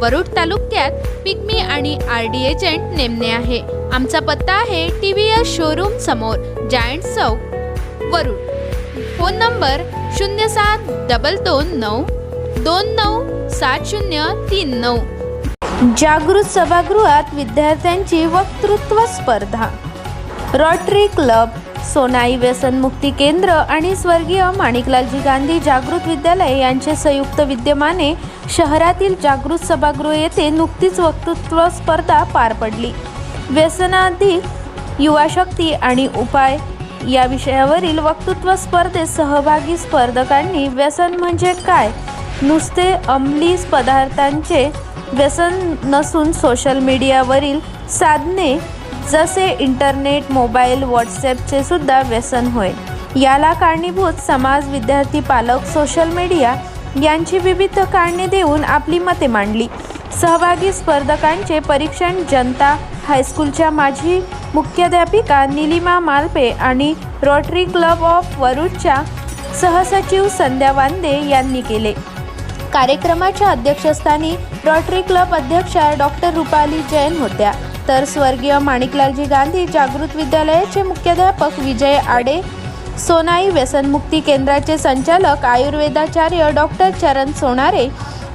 वरुड तालुक्यात पिग्मी आणि R D agent नेमणे आहे. आमचा पत्ता आहे टी व्ही एस शोरूम समोर जायंट चौक वरुड. फोन नंबर शून्य सात डबल दोन नऊ दोन नऊ सात शून्य तीन नऊ. जागृत सभागृहात विद्यार्थ्यांची वक्तृत्व स्पर्धा. रॉटरी क्लब सोनाई व्यसनमुक्ती केंद्र आणि स्वर्गीय माणिकलालजी गांधी जागृत विद्यालय यांचे संयुक्त विद्यमाने शहरातील जागृत सभागृह येथे नुकतीच वक्तृत्व स्पर्धा पार पडली. व्यसनाधी युवा शक्ती आणि उपाय या विषयावरील वक्तृत्व स्पर्धेत सहभागी स्पर्धकांनी व्यसन म्हणजे काय? नुसते अंमली पदार्थांचे व्यसन नसून सोशल मीडियावरील साधने जसे इंटरनेट मोबाईल व्हॉट्सॲपचे सुद्धा व्यसन होय. याला कारणीभूत समाज विद्यार्थी पालक सोशल मीडिया यांची विविध कारणे देऊन आपली मते मांडली. सहभागी स्पर्धकांचे परीक्षण जनता हायस्कूलच्या माजी मुख्याध्यापिका निलिमा मालपे आणि रोटरी क्लब ऑफ वरुडच्या सहसचिव संध्या वांदे यांनी केले. कार्यक्रमाच्या अध्यक्षस्थानी रोटरी क्लब अध्यक्षा डॉक्टर रुपाली जैन होत्या. तर स्वर्गीय माणिकलालजी गांधी जागृत विद्यालयाचे मुख्याध्यापक विजय आडे सोनाई व्यसनमुक्ती केंद्राचे संचालक आयुर्वेदाचार्य डॉक्टर चरण सोनारे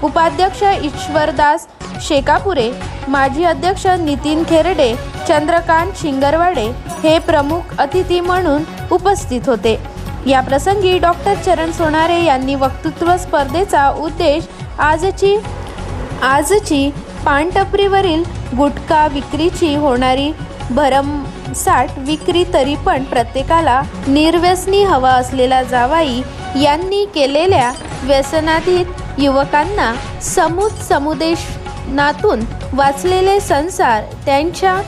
उपाध्यक्ष ईश्वरदास शेकापुरे माजी अध्यक्ष नितीन खेरडे चंद्रकांत शिंगरवाडे हे प्रमुख अतिथी म्हणून उपस्थित होते. या प्रसंगी डॉक्टर चरण सोनारे यांनी वक्तृत्व स्पर्धेचा उद्देश आजची आजची पानटपरीवरील गुटखा विक्रीची होणारी भरम साठ विक्री तरी पण प्रत्येकाला निर्व्यसनी हवा असलेला जावाई यांनी केलेल्या व्यसनाधीत युवकांना समुद समुदेशनातून वाचलेले संसार त्यांच्या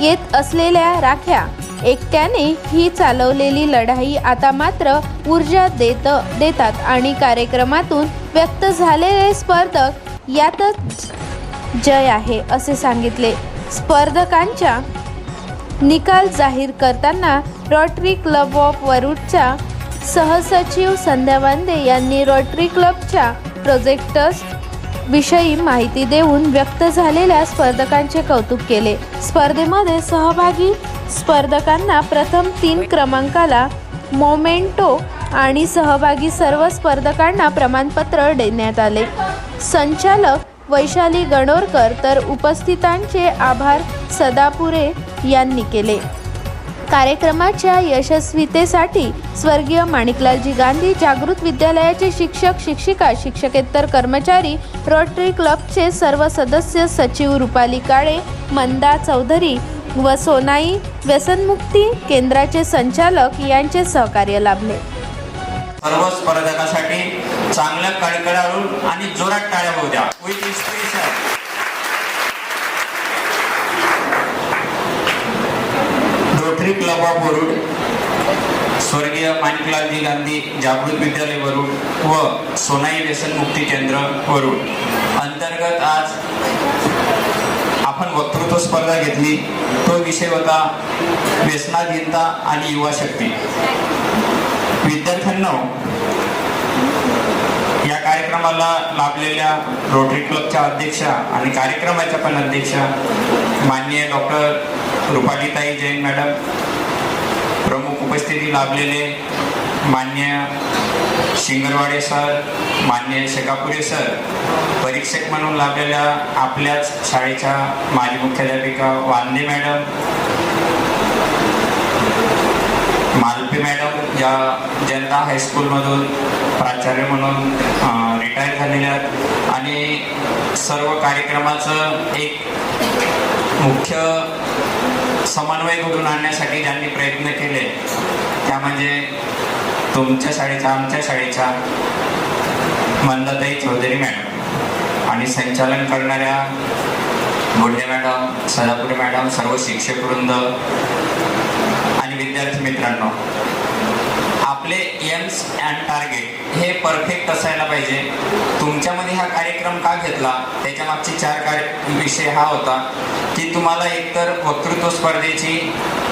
येत असलेल्या राख्या एकट्याने ही चालवलेली लढाई आता मात्र ऊर्जा देत देतात आणि कार्यक्रमातून व्यक्त झालेले स्पर्धक यातच जय आहे असे सांगितले. स्पर्धकांच्या निकाल जाहीर करताना रॉटरी क्लब ऑफ वरुडच्या सहसचिव संध्या वांदे यांनी रॉटरी क्लबच्या प्रोजेक्टर्स विषयी माहिती देऊन व्यक्त झालेल्या स्पर्धकांचे कौतुक केले. स्पर्धेमध्ये सहभागी स्पर्धकांना प्रथम तीन क्रमांकाला मोमेंटो आणि सहभागी सर्व स्पर्धकांना प्रमाणपत्र देण्यात आले. संचालक वैशाली गणोरकर तर उपस्थितांचे आभार सदापुरे यांनी केले. कार्यक्रमाच्या यशस्वीतेसाठी स्वर्गीय माणिकलालजी गांधी जागृत विद्यालयाचे शिक्षक शिक्षिका शिक्षकेतर कर्मचारी रोटरी क्लबचे सर्व सदस्य सचिव रुपाली काळे मंदा चौधरी व सोनाई व्यसनमुक्ती केंद्राचे संचालक यांचे सहकार्य लाभले. सर्व स्पर्धकासाठी चांगल्या कडकडाळून आणि जोरात टाळ्या होऊ द्या. With inspiration rotary club of Warud स्वर्गीय माणिकलालजी गांधी जागृत विद्यालय वरुड व सोनाई व्यसन मुक्ती केंद्र वरुड. अंतर्गत आज आपण वक्तृत्व स्पर्धा घेतली. तो विषय होता व्यसनाधीनता आणि युवा शक्ती विद्यार्थ्यांना या कार्यक्रमाला लाभलेल्या रोटरी क्लबच्या अध्यक्षा आणि कार्यक्रमाच्या पण अध्यक्षा माननीय डॉक्टर रुपालीताई जैन मॅडम प्रमुख उपस्थिती लाभलेले मान्य शिंगरवाडे सर मान्य शेकापुरे सर परीक्षक म्हणून लाभलेल्या आपल्याच शाळेच्या माजी मुख्याध्यापिका वांदे मॅडम मालपे मॅडम या जनता हायस्कूलमधून प्राचार्य म्हणून रिटायर झालेल्या आहेत. आणि सर्व कार्यक्रमाचं एक मुख्य समन्वय घडून आणण्यासाठी ज्यांनी प्रयत्न केले त्या म्हणजे तुमच्या शाळेच्या आमच्या शाळेच्या मंदाताई चौधरी मॅडम आणि संचालन करणाऱ्या बुढे मॅडम सदापुरे मॅडम सर्व शिक्षकवृंद आणि विद्यार्थी मित्रांनो. आपले एम्स अँड टार्गेट हे परफेक्ट असायला पाहिजे. तुमच्यामध्ये हा कार्यक्रम का घेतला? त्याच्या मागचे चार कार्य विषय हा होता की तुम्हाला एकतर वक्तृत्व स्पर्धेची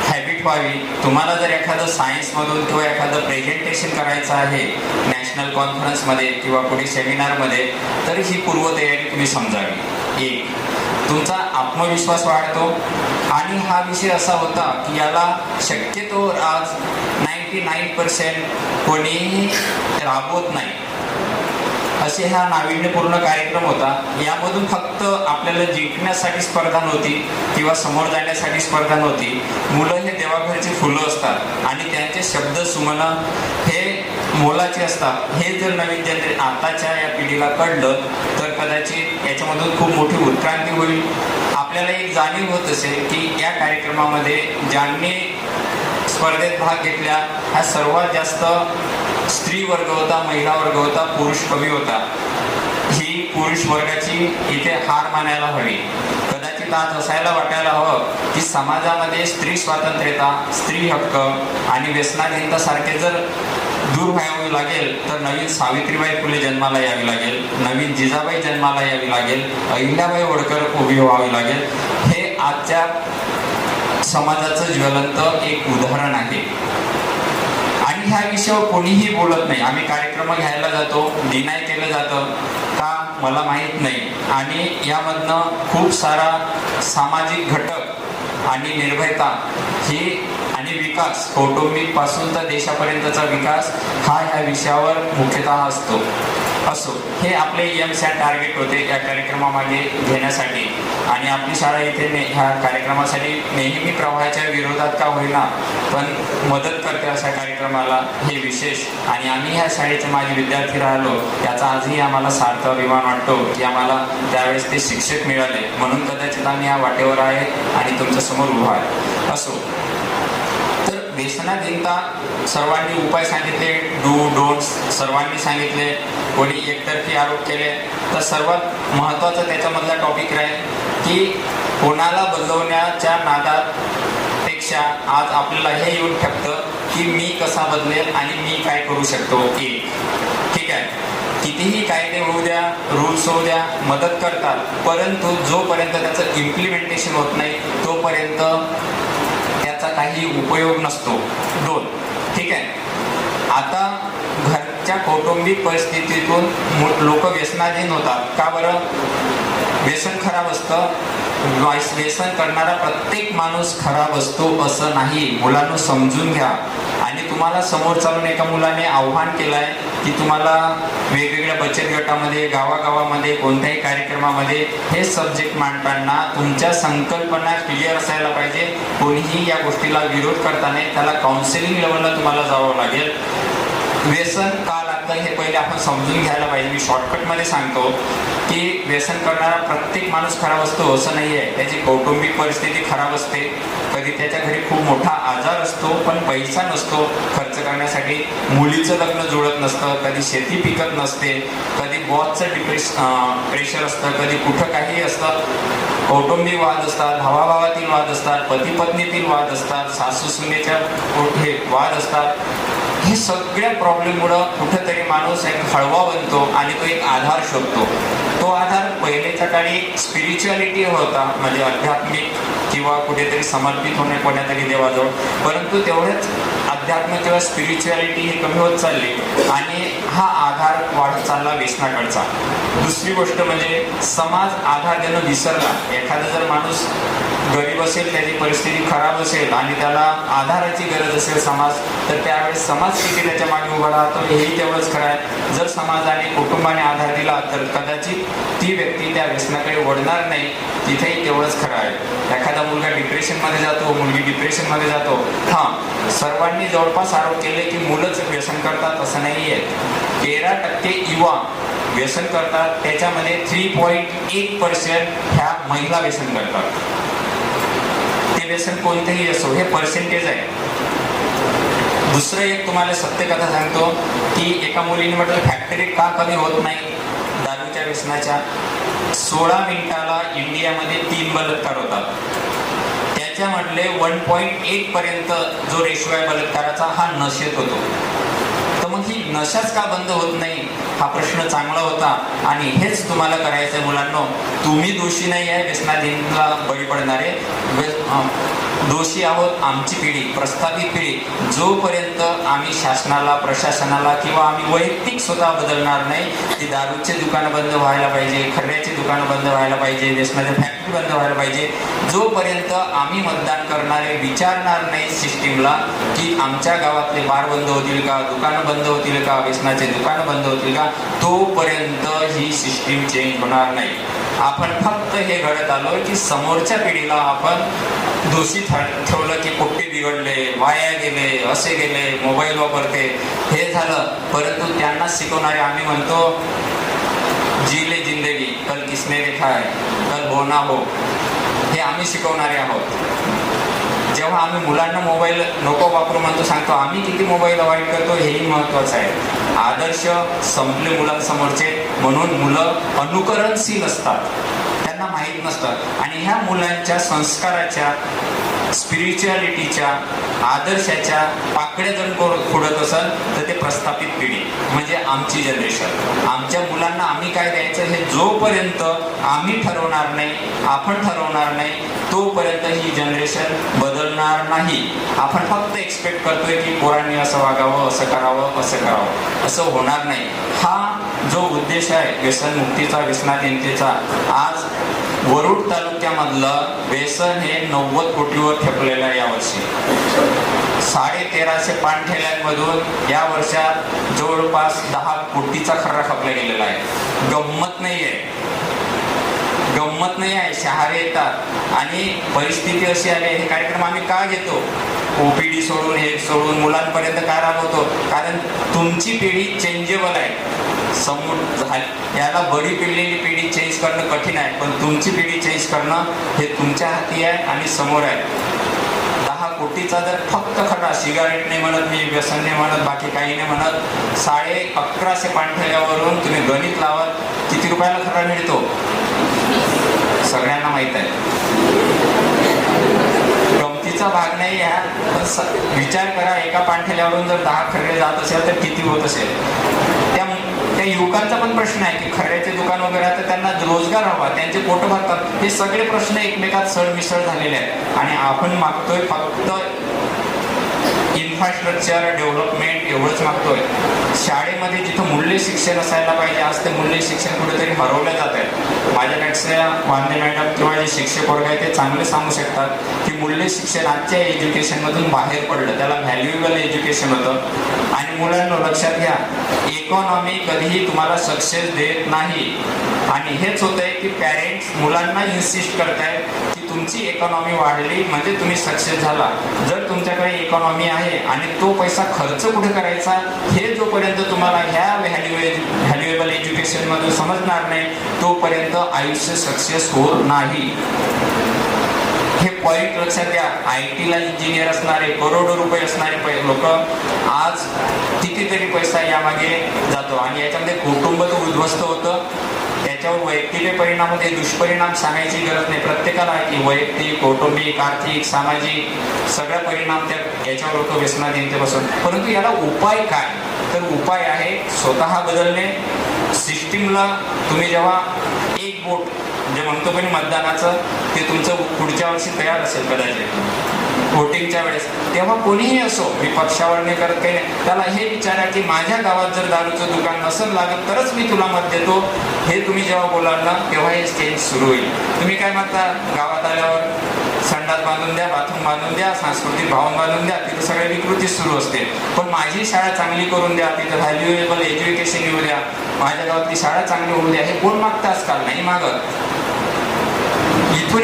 हॅबिट व्हावी. तुम्हाला जर एखादं सायन्समधून किंवा एखादं प्रेझेंटेशन करायचं आहे नॅशनल कॉन्फरन्समध्ये किंवा कुठे सेमिनारमध्ये तर ही पूर्वतयारी तुम्ही समजावी. एक तुमचा आत्मविश्वास वाढतो. आणि हा विषय असा होता की याला शक्यतो आज नाईन्टी नाईन पर्सेंट कोणीही राबवत नाही. असे हा नाविन्यपूर्ण कार्यक्रम होता. यामधून फक्त आपल्याला जिंकण्यासाठी स्पर्धा नव्हती किंवा समोर जाण्यासाठी स्पर्धा नव्हती. मुलं हे देवाघरची फुलं असतात आणि त्यांचे शब्द सुमन हे मोलाचे असतात. हे जर नवीन जनरे आताच्या या पिढीला कळलं तर कदाचित याच्यामधून खूप मोठी उत्क्रांती होईल. आपल्याला एक जाणीव होत असेल की या कार्यक्रमामध्ये ज्यांनी स्पर्धेत भाग घेतल्या. हा सर्वात जास्त स्त्री वर्ग होता महिला वर्ग होता पुरुष कमी होता. ही पुरुष वर्गाची इथे हार मानायला हवी. कदाचित आज असायला वाटायला हवं की समाजामध्ये स्त्री स्वातंत्र्यता स्त्री हक्क आणि व्यसनाधीनतासारखे जर दूर व्हावे लागेल तर नवीन सावित्रीबाई फुले जन्माला यावी लागेल नवीन जिजाबाई जन्माला यावी लागेल अहिल्याबाई होळकर उभी व्हावी लागेल. हे आजच्या समाजाचं ज्वलंत एक उदाहरण आहे. आणि ह्या विषयावर कोणीही बोलत नाही. आम्ही कार्यक्रम घ्यायला जातो डिनाय केलं जातं. का? मला माहीत नाही. आणि यामधनं खूप सारा सामाजिक घटक आणि निर्भयता हे आणि विकास कौटुंबिकपासून तर देशापर्यंतचा विकास हा ह्या विषयावर मुख्यतः असतो. असो. हे आपले एम सॅट टार्गेट होते या कार्यक्रमामागे घेण्यासाठी. आणि आपली शाळा इथे ने ह्या कार्यक्रमासाठी नेहमी प्रवाहाच्या विरोधात का होईना पण मदत करते अशा कार्यक्रमाला. हे विशेष. आणि आम्ही ह्या शाळेचे माझे विद्यार्थी राहिलो. याचा आजही आम्हाला सार्थ अभिमान वाटतो की आम्हाला त्यावेळेस ते शिक्षक मिळाले. म्हणून कदाचित आम्ही या वाटेवर आहे आणि तुमच्यासमोर उभा आहे. असो. व्यसनाधीनता सर्वांनी उपाय सांगितले डू डोंट्स सर्वांनी सांगितले कोणी एकतर्फी आरोप केले तर सर्वात महत्त्वाचा त्याच्यामधला टॉपिक राहील की कोणाला बदलवण्याच्या नादापेक्षा आज आपल्याला हे येऊन ठेवतं की मी कसा बदलेल आणि मी काय करू शकतो की ठीक आहे. कितीही कायदे होऊ द्या रूल्स होऊ द्या मदत करतात परंतु जोपर्यंत त्याचं इम्प्लिमेंटेशन होत नाही तोपर्यंत त्याचा काही उपयोग नसतो. दोन. ठीक आहे. आता घरच्या कौटुंबिक परिस्थितीतून लोक व्यसनाधीन होतात. का बरं? व्यसन खराब असतं. व्यसन करणारा प्रत्येक माणूस खराब असतो असं नाही. मुलांना समजून घ्या. आणि तुम्हाला समोर चालून एका मुलाने आव्हान आहे की तुम्हाला वेगवेगळ्या बचत गटामध्ये गावागावामध्ये कोणत्याही कार्यक्रमामध्ये हे सब्जेक्ट मांडताना तुमच्या संकल्पना क्लिअर असायला पाहिजे. कोणीही या गोष्टीला विरोध करता नाही त्याला काउन्सिलिंग लेवलला तुम्हाला जावं लागेल. व्यसन का लागतं हे पहिले आपण समजून घ्यायला पाहिजे. मी शॉर्टकटमध्ये सांगतो की व्यसन करणारा प्रत्येक माणूस खराब असतो असं नाही आहे त्याची कौटुंबिक परिस्थिती खराब असते. कधी त्याच्या घरी खूप मोठा आजार असतो पण पैसा नसतो. खर्च करण्यासाठी मुलीचं लग्न जुळत नसतं कधी शेती पिकत नसते कधी बॉसचं डिप्रेश प्रेशर असतं कधी कुठं काही असतं. कौटुंबिक वाद असतात भावाभावातील वाद असतात पती पत्नीतील वाद असतात सासू सुनेच्या हे वाद असतात. हे सगळ्या प्रॉब्लेममुळं कुठंतरी माणूस एक हळवा बनतो आणि तो एक आधार शोधतो. तो आधार पहिलेच्या काळी स्पिरिच्युअलिटी होता म्हणजे आध्यात्मिक किंवा कुठेतरी समर्पित होणे कोण्यातरी देवाजवळ. परंतु तेवढेच अध्यात्म किंवा स्पिरिच्युअलिटी ही कमी होत चालली आणि हा आधार वाढत चालला व्यसनाकडचा दुसरी गोष्ट म्हणजे समाज आधार देणं विसरला. एखादा जर माणूस गरीब असेल त्याची परिस्थिती खराब असेल आणि त्याला आधाराची गरज असेल समाज तर त्यावेळेस समाज किती त्याच्यामागे उभा राहतो हेही तेवढंच खरं आहे. जर समाजाने कुटुंबाने आधार दिला तर कदाचित ती व्यक्ती त्या व्यसनाकडे वळणार नाही. तिथेही तेवढंच खरं आहे. एखादा मुलगा डिप्रेशनमध्ये जातो मुलगी डिप्रेशनमध्ये जातो. हां सर्वांनी जवळपास आरोप केले की मुलंच व्यसन करतात असं नाही आहे तेरा टक्के युवा व्यसन करतात. त्याच्यामध्ये थ्री पॉईंट एक पर्सेंट ह्या महिला व्यसन करतात. ते व्यसन कोणतेही असो हे पर्सेंटेज आहे. दुसरं एक तुम्हाला सत्यकथा सांगतो की एका मुलीने म्हटलं फॅक्टरी का कमी होत नाही? दारूच्या व्यसनाच्या. सोळा मिनिटाला इंडियामध्ये तीन बलात्कार होतात. त्याच्या म्हटले वन पॉईंट एट पर्यंत जो रेशो आहे बलात्काराचा हा नशेत होतो. तर मग ही नशाच का बंद होत नाही? हा प्रश्न चांगला होता आणि हेच तुम्हाला करायचं आहे मुलांना. तुम्ही दोषी नाही आहे व्यसनाधीनला बळी पडणारे. दोषी आहोत आमची पिढी प्रस्थापित पिढी. जोपर्यंत आम्ही शासनाला प्रशासनाला किंवा आम्ही वैयक्तिक स्वतः बदलणार नाही ती दारूचे दुकानं बंद व्हायला पाहिजे खर्याची दुकानं बंद व्हायला पाहिजे व्यसनाच्या फॅक्टरी बंद व्हायला पाहिजे. जोपर्यंत आम्ही मतदान करणारे विचारणार नाही सिस्टीमला की आमच्या गावातले बार बंद होतील का दुकानं बंद होतील का व्यसनाचे दुकानं बंद होतील का तोपर्यंत ही सिस्टीम चेंज होणार नाही. आपण फक्त हे घडत आलो की समोरच्या पिढीला आपण दोषी ठेवलं की पोट्टे बिघडले वाया गेले असे गेले मोबाईल वापरते. हे झालं परंतु त्यांना शिकवणारे आम्ही म्हणतो जिले कल किसने देखा कल बोना हो। हे आम्ही शिकवणारे आहोत. जेव्हा आम्ही मुलांना मोबाईल नको वापरू म्हणतो सांगतो आम्ही किती मोबाईल अवॉइड करतो हेही महत्वाचं आहे. आदर्श संपले मुलांसमोरचे म्हणून मुलं अनुकरणशील असतात. त्यांना माहीत नसतं आणि ह्या मुलांच्या संस्काराच्या स्पिरिच्युअलिटीच्या आदर्शाच्या पाकड्या जर फोडत असाल तर ते प्रस्थापित पिढी म्हणजे आमची जनरेशन आमच्या मुलांना आम्ही काय द्यायचं? हे जोपर्यंत आम्ही ठरवणार नाही आपण ठरवणार नाही तोपर्यंत ही जनरेशन बदलणार नाही. आपण फक्त एक्सपेक्ट करतोय की पोरांनी असं वागावं असं करावं असं करावं. असं होणार नाही. हा जो उद्देश आहे व्यसनमुक्तीचा व्यसनाधीनतेचा आज वरुड तालुक्यामधलं बेसन हे नव्वद कोटीवर ठेपलेलं आहे यावर्षी. साडे तेराशे पाणठेल्यांमधून या वर्षात जवळपास दहा कोटीचा खर्रा खपला गेलेला आहे. गंमत नाही आहे. गंमत नाही आहे. शहारे येतात. आणि परिस्थिती अशी आली आहे हे कार्यक्रम आम्ही का घेतो? ओपीडी सोडून हे सोडून मुलांपर्यंत का राबवतो? कारण तुमची पिढी चेंजेबल आहे. समोर झाली याला बडी पिळलेली पिढी चेंज करणं कठीण आहे पण तुमची पिढी चेंज करणं हे तुमच्या हाती आहे आणि समोर आहे. दहा कोटीचा जर फक्त खरा सिगारेट नाही म्हणत मी व्यसन नाही म्हणत बाकी काही नाही म्हणत साडे अकराशे पाणठेल्यावरून तुम्ही गणित लावत किती रुपयाला खरा मिळतो? सगळ्यांना माहीत आहे. गमतीचा भाग नाही हा पण विचार करा एका पाणठेल्यावरून जर दहा खरे जात असेल तर किती होत असेल? युवकांचा पण प्रश्न आहे की खऱ्याचे दुकान वगैरे तर त्यांना रोजगार हवा त्यांचे पोट भरतात. हे सगळे प्रश्न एकमेकात सळमिसळ झालेले आहेत. आणि आपण मागतोय फक्त इन्फ्रास्ट्रक्चर डेव्हलपमेंट एवढंच मागतोय. शाळेमध्ये जिथं मूल्य शिक्षण असायला पाहिजे आज ते मूल्य शिक्षण कुठेतरी हरवलं जात आहे. माझ्यापेक्षा वांदे मॅडम किंवा जे शिक्षक वर्ग आहे ते चांगले सांगू शकतात की मूल्य शिक्षण आजच्या एज्युकेशनमधून बाहेर पडलं. त्याला व्हॅल्युएबल एज्युकेशन होतं. आणि मुलांना लक्षात घ्या इकॉनॉमी कधीही तुम्हाला सक्सेस देत नाही. आणि हेच होत आहे की पॅरेंट्स मुलांना इन्सिस्ट करतायत तुमची इकॉनॉमी वाढली म्हणजे तुम्ही सक्सेस झाला. जर तुमच्याकडे इकॉनॉमी आहे आणि तो पैसा खर्च कुठे करायचा हे जोपर्यंत तुम्हाला ह्या व्हॅल्यू व्हॅल्युएबल एज्युकेशनमध्ये समजणार नाही तोपर्यंत आयुष्य सक्सेस होत नाही. हे पॉईंट लक्षात घ्या. आय टीला इंजिनियर असणारे करोडो रुपये असणारे लोक आज कितीतरी पैसा यामागे जातो. आणि याच्यामध्ये कुटुंब तर उद्ध्वस्त होतं. त्याच्यावर वैयक्तिक परिणाम होते दुष्परिणाम सांगायची गरज नाही. प्रत्येकाला की वैयक्तिक कौटुंबिक आर्थिक सामाजिक सगळा परिणाम त्या याच्यावर होतो व्यसनाधीनतेपासून परंतु याला उपाय काय? तर उपाय आहे स्वतः बदलणे. सिस्टीमला तुम्ही जेव्हा एक बोट जे म्हणतो पण मतदानाचं ते तुमचं पुढच्या वर्षी तयार असेल कदाचित. व्होटिंगच्या वेळेस. तेव्हा कोणीही असो मी पक्षावर नाही करत काही नाही. त्याला हे विचारा की माझ्या गावात जर दारूचं दुकान नसेल लागत तरच मी तुला मत देतो. हे तुम्ही जेव्हा बोलाल ना तेव्हा हे चेंज सुरू होईल. तुम्ही काय म्हणता? गावात आल्यावर संडास बांधून द्या बाथरूम बांधून द्या सांस्कृतिक भावन बांधून द्या तिथं सगळ्या विकृती सुरू असते. पण माझी शाळा चांगली करून द्या तिथं व्हॅल्युएबल एज्युकेशन येऊ द्या. माझ्या गावातली शाळा चांगली होऊ द्या हे कोण मागतं आजकाल? नाही मागत.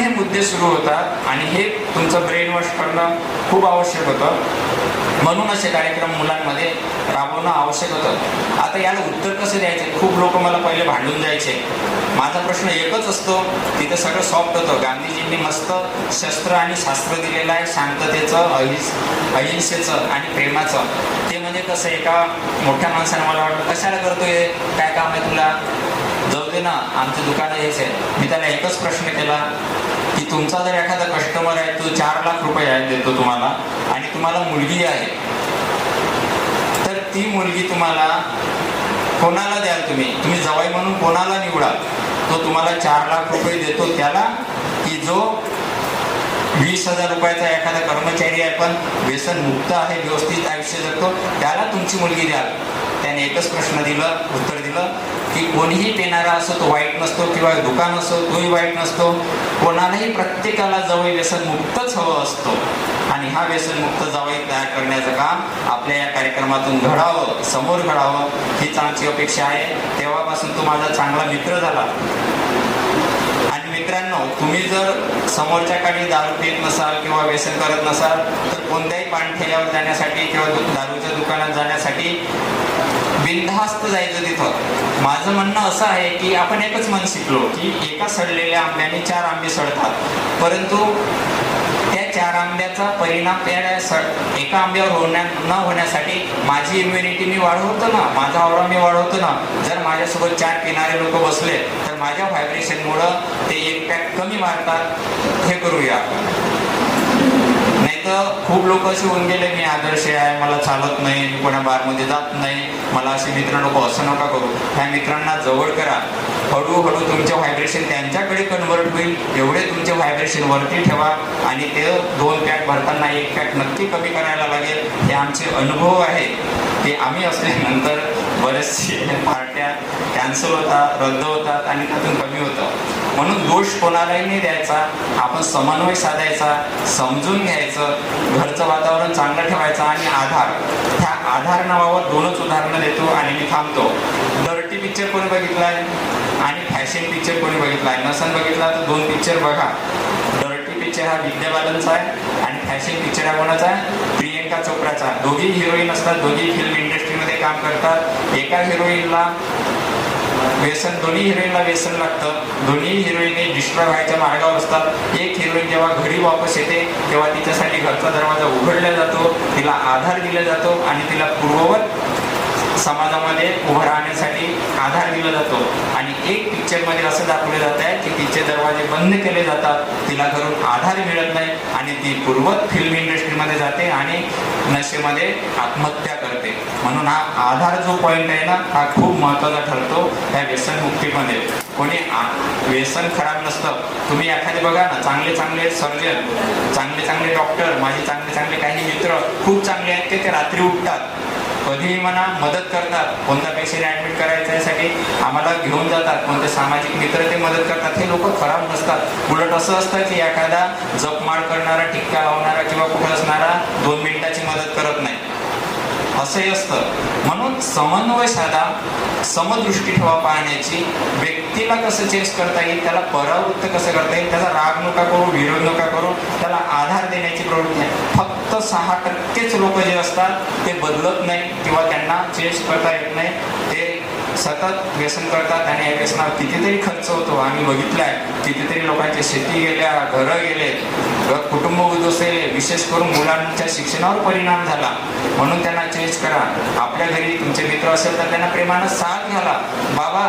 हे मुद्दे सुरू होतात आणि हे तुमचं ब्रेन वॉश करणं खूप आवश्यक होतं. म्हणून असे कार्यक्रम मुलांमध्ये राबवणं आवश्यक होतं. आता याला उत्तर कसं द्यायचं? खूप लोक मला पहिले भांडून जायचे. माझा प्रश्न एकच असतो तिथं सगळं सॉफ्ट होतं. गांधीजींनी मस्त शस्त्र आणि शास्त्र दिलेलं आहे शांततेचं अहिंस अहिंसेचं आणि प्रेमाचं. ते म्हणजे कसं एका मोठ्या माणसाने मला वाटलं कशाला करतोय? काय काम आहे तुला? जाऊ दे ना आमचं दुकान हेच आहे. मी त्याला एकच प्रश्न केला तुमचा जर एखादा कस्टमर आहे तो चार लाख रुपये देतो तुम्हाला आणि तुम्हाला मुलगी आहे तर ती मुलगी तुम्हाला कोणाला द्याल तुम्ही? तुम्ही जवाई म्हणून कोणाला निवडाल? तो तुम्हाला चार लाख रुपये देतो त्याला की जो वीस हजार रुपयाचा एखादा कर्मचारी आहे पण व्यसन मुक्त आहे व्यवस्थित आयुष्य जगतो त्याला तुमची मुलगी द्याल. त्याने एकच प्रश्न दिला उत्तर दिलं की कोणीही पेणारा असो तो वाईट नसतो किंवा दुकान असो तोही वाईट नसतो कोणालाही प्रत्येकाला जवळ व्यसन मुक्तच हवं असतो. आणि हा व्यसन मुक्त जावई तयार करण्याचं काम आपल्या या कार्यक्रमातून घडावं समोर घडावं हीच आमची अपेक्षा आहे. तेव्हापासून तो माझा चांगला मित्र झाला. तुम्ही जर समोरच्या काळी दारू पित नसाल किंवा व्यसन करत नसाल तर कोणत्याही पाणठेल्यावर जाण्यासाठी किंवा दारूच्या दुकानात जाण्यासाठी बिनधास्त जायचं तिथं. माझं म्हणणं असं आहे की आपण एकच मन शिकलो की एका सडलेल्या आंब्याने चार आंबे सडतात. परंतु त्या चार आंब्याचा परिणाम त्या एका आंब्यावर होण्या न होण्यासाठी माझी इम्युनिटी मी वाढवतो ना माझा आवडा मी वाढवतो ना. जर माझ्यासोबत चार पिणारे लोक बसले तर माझ्या व्हायब्रेशनमुळं ते इम्पॅक्ट कमी मारतात. हे करूया तर खूप लोक असे होऊन गेले मी आदर्श आहे मला चालत नाही मी कोणा बारमध्ये जात नाही मला असे मित्र नको असं नका करू. ह्या मित्रांना जवळ करा. हळूहळू तुमचे व्हायब्रेशन त्यांच्याकडे कन्वर्ट होईल एवढे तुमचे व्हायब्रेशन वरती ठेवा आणि ते दोन पॅट भरताना एक पॅट नक्की कमी करायला लागेल. हे आमचे अनुभव आहे. ते आम्ही असल्यानंतर बरेचसे पार्ट्या कॅन्सल होतात रद्द होतात आणि त्यातून कमी होतं म्हणून दोष कोणालाही नाही द्यायचा. आपण समन्वय साधायचा समजून घ्यायचं घरचं वातावरण चांगलं ठेवायचं आणि आधार. ह्या आधार नावावर दोनच उदाहरणं देतो आणि मी थांबतो. डर्टी पिक्चर कोणी बघितलाय? आणि फॅशन पिक्चर कोणी बघितलाय? नसन बघितला तर दोन पिक्चर बघा. डर्टी पिक्चर हा विद्या बालनचा आहे आणि फॅशन पिक्चर हा कोणाचा आहे? प्रियंका चोप्राचा. दोघी हिरोईन असतात दोघी फिल्म इंडस्ट्रीमध्ये काम करतात. एका हिरोईनला व्यसन दोन्ही हिरोईनला व्यसन लागतं. दोन्ही हिरोईनी डिस्ट्रॉय व्हायच्या मार्गावर असतात. एक हिरोईन जेव्हा घरी वापस येते तेव्हा तिच्यासाठी घरचा दरवाजा उघडला जातो तिला आधार दिला जातो आणि तिला पूर्ववत समाजामध्ये उभं राहण्यासाठी आधार दिला जातो. आणि एक पिक्चरमध्ये असं दाखवलं जात आहे की तिचे दरवाजे बंद केले जातात. तिला घरून आधार मिळत नाही आणि ती पूर्वत फिल्म इंडस्ट्रीमध्ये जाते आणि नशेमध्ये आत्महत्या करते. म्हणून हा आधार जो पॉईंट आहे ना हा खूप महत्त्वाचा ठरतो त्या व्यसनमुक्तीमध्ये कोणी व्यसन खराब नसतं. तुम्ही एखादे बघा ना चांगले चांगले सर्जन चांगले चांगले डॉक्टर माझे चांगले चांगले काही मित्र खूप चांगले आहेत ते ते रात्री उठतात. कधीही म्हणा मदत करतात. कोणत्या पेशंट ऍडमिट करायच्यासाठी आम्हाला घेऊन जातात. कोणते सामाजिक मित्र ते मदत करतात हे लोक खराब नसतात. उलट असं असतं की एखादा जपमाळ करणारा टिक्का लावणारा किंवा कुठं असणारा दोन मिनिटाची मदत करत असंही असतं. म्हणून समन्वय साधा समदृष्टी ठेवा पाहण्याची व्यक्तीला कसं चेस करता येईल त्याला परावृत्त कसं करता येईल त्याचा राग नका करू विरोध नका करू त्याला आधार देण्याची प्रवृत्ती आहे. फक्त सहा टक्केच लोक जे असतात ते बदलत नाही किंवा त्यांना चेस करता येत नाही. ते सतत व्यसन करतात आणि या व्यसनावर कितीतरी खर्च होतो. आम्ही बघितलं आहे कितीतरी लोकांच्या शेती गेल्या घरं गेले कुटुंब उद्ध्वस्तले विशेष करून मुलांच्या शिक्षणावर परिणाम झाला. म्हणून त्यांना चेंज करा. आपल्या घरी तुमचे मित्र असेल तर त्यांना प्रेमानं साथ घाला. बाबा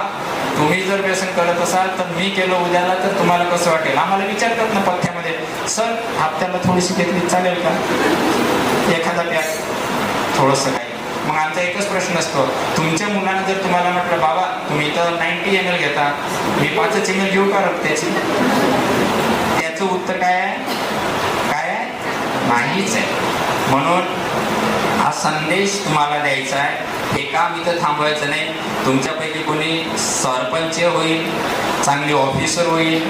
तुम्ही जर व्यसन करत असाल तर मी केलं उद्याला तर तुम्हाला कसं वाटेल? आम्हाला विचारतात ना पथ्यामध्ये सर हप्त्याला थोडीशी घेतली चालेल का? एखादा पॅक थोडंसं मग आमचा एकच प्रश्न असतो. तुमच्या मुलानं जर तुम्हाला म्हटलं बाबा तुम्ही तर नाईन्टी एम एल घेता. मी पाचच एम एल घेऊ का रक्ताची त्याचं? उत्तर काय आहे? काय आहे? नाहीच आहे. म्हणून हा संदेश तुम्हाला द्यायचा आहे. हे काम इथं थांबवायचं नाही. तुमच्यापैकी कोणी सरपंच होईल चांगली ऑफिसर होईल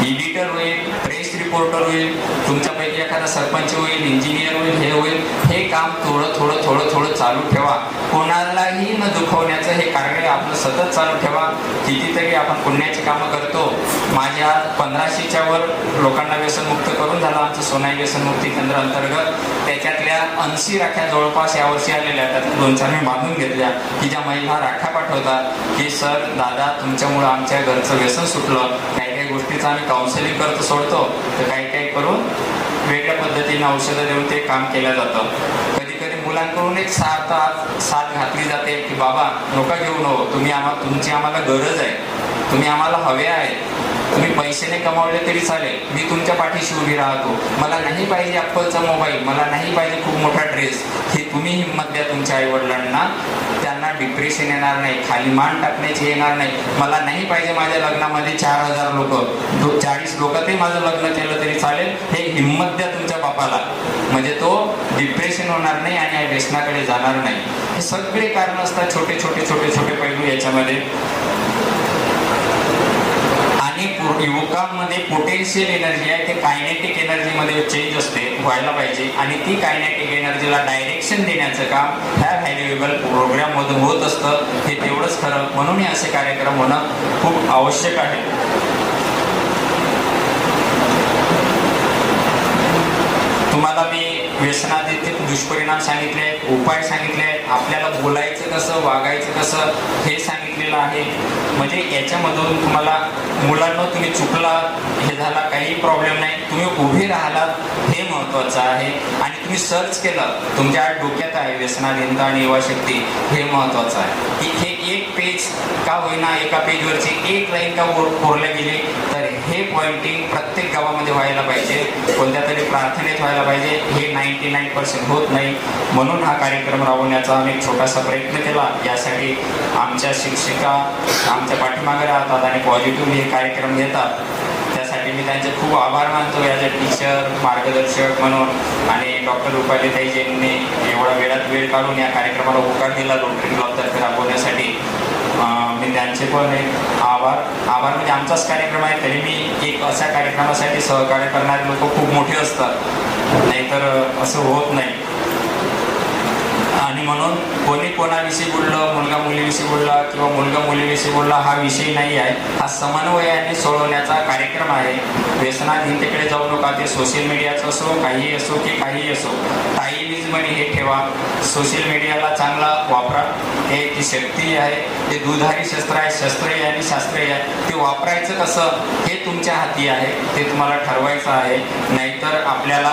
एडिटर होईल रिपोर्टर होईल तुमच्यापैकी एखादा सरपंच होईल इंजिनियर होईल हे होईल हे काम थोडं थोडं थोडं थोडं चालू ठेवा. कोणालाही न दुखवण्याचं हे कार्य आपलं सतत चालू ठेवा. कितीतरी आपण पुण्याची कामं करतो. माझ्या पंधराशेच्या वर लोकांना व्यसनमुक्त करून झालं आमचं सोनाई व्यसनमुक्ती केंद्र अंतर्गत. त्याच्यातल्या ऐंशी राख्या जवळपास यावर्षी आलेल्या आहेत. त्यात दोन चार मी मागून घेतल्या. की ज्या महिला राख्या पाठवतात की सर दादा तुमच्यामुळं आमच्या घरचं व्यसन सुटलं. काही गोष्टीचं आम्ही काउन्सिलिंग करत सोडतो. तर काही काही करून वेगळ्या पद्धतीने औषधं देऊन ते काम केलं जातं. कधी कधी मुलांकडून एक साथ साथ घातली जाते की बाबा नका घेऊ नको. तुम्ही आम्हाला तुमची आम्हाला गरज आहे. तुम्ही आम्हाला हवे आहे तुम्ही पैशाने कमावले तरी चालेल. मी तुमच्या पाठीशी उभी राहतो. मला नाही पाहिजे अप्पलचा मोबाईल मला नाही पाहिजे खूप मोठा ड्रेस हे तुम्ही हिंमत द्या तुमच्या आईवडिलांना. डिप्रेशन येणार नाही खाली मान टाकण्याची येणार नाही. मला नाही पाहिजे माझ्या लग्नामध्ये चार हजार लोक. चाळीस लोकांतही माझं लग्न केलं तरी चालेल. हे हिंमत द्या तुमच्या बापाला. म्हणजे तो डिप्रेशन होणार नाही आणि या व्यसनाकडे जाणार नाही. हे सगळे कारण असतात छोटे छोटे छोटे छोटे पैलू याच्यामध्ये. युवकांमध्ये पोटेन्शियल एनर्जी आहे ते कायनेटिक एनर्जीमध्ये चेंज असते व्हायला पाहिजे. आणि ती कायनेटिक एनर्जीला डायरेक्शन देण्याचं काम ह्या व्हॅल्युएबल प्रोग्राममधून होत असतं. हे तेवढंच खरं. म्हणून हे असे कार्यक्रम होणं खूप आवश्यक आहे. तुम्हाला मी व्यसनाचे दुष्परिणाम सांगितले. उपाय सांगितले आहेत आपल्याला बोलायचं कसं वागायचं कसं हे सांगितलेलं आहे. म्हणजे याच्यामधून तुम्हाला मुलांना तुम्ही चुकला हे झाला काही प्रॉब्लेम नाही. तुम्ही उभे राहिलात हे महत्त्वाचं आहे. आणि तुम्ही सर्च केलं तुमच्या डोक्यात आहे व्यसनाधीनता आणि युवाशक्ती हे महत्त्वाचं आहे. की हे एक पेज का होईना एका पेजवरची एक लाईन का कोरल्या गेली तर हे पॉइंटिंग प्रत्येक गावामध्ये व्हायला पाहिजे. कोणत्या तरी प्रार्थनेत व्हायला पाहिजे. हे नाईन्टी नाईन पर्सेंट होत नाही. म्हणून हा कार्यक्रम राबवण्याचा आम्ही छोटासा प्रयत्न केला. यासाठी आमच्या शिक्षिका आमच्या पाठीमागे राहतात आणि पॉझिटिव्ह हे कार्यक्रम घेतात. मी त्यांचे खूप आभार मानतो ॲज अ टीचर मार्गदर्शक म्हणून आणि डॉक्टर रुपालीताई यांनी एवढा वेळात वेळ काढून या कार्यक्रमाला होकार दिला. रोटरी क्लबतर्फे राबवण्यासाठी मी त्यांचे पण एक आभार. आभार म्हणजे आमचाच कार्यक्रम आहे तरी मी एक अशा कार्यक्रमासाठी सहकार्य करणारे लोक खूप मोठे असतात. नाहीतर असं होत नाही. आणि म्हणून कोणी कोणाविषयी बोललं मुलगा मुलीविषयी बोलला किंवा मुलगा मुलीविषयी बोलला हा विषय नाही आहे. हा समन्वयाने सोडवण्याचा कार्यक्रम आहे. व्यसनाधीनतेकडे जाऊ नका ते सोशल मीडियाचं असो काही असो की काही असो. काही वीज मनी हे ठेवा. सोशल मीडियाला चांगला वापरा. हे ती शक्ती आहे. ते दुधारी शस्त्र आहे. शस्त्रही आणि शास्त्रही आहे. वापरायचं कसं हे तुमच्या हाती आहे ते तुम्हाला ठरवायचं आहे. नाहीतर आपल्याला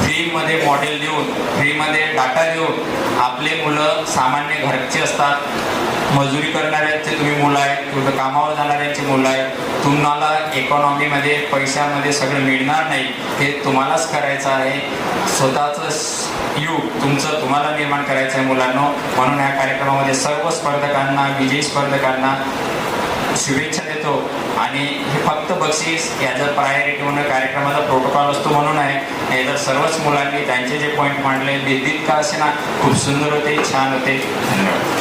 फ्रीमध्ये मॉडेल देऊन फ्रीमध्ये डाटा देऊन आपले मुलं सामान्य घरचे असतात. मजुरी करणाऱ्यांचे तुम्ही मुलं आहेत किंवा कामावर जाणाऱ्यांची मुलं आहेत. तुम्हाला इकॉनॉमीमध्ये पैशामध्ये सगळं मिळणार नाही हे तुम्हालाच करायचं आहे. स्वतःचं युग तुमचं तुम्हाला निर्माण करायचं आहे मुलांना. म्हणून या कार्यक्रमामध्ये सर्व स्पर्धकांना विजयी स्पर्धकांना शुभेच्छा देतो आणि हे फक्त बक्षीस याचा प्रायोरिटी म्हणून कार्यक्रमाचा प्रोटोकॉल असतो म्हणून आहे. नाही तर सर्वच मुलांनी त्यांचे जे पॉईंट मांडले विद्युत का असे ना खूप सुंदर होते छान होते. धन्यवाद.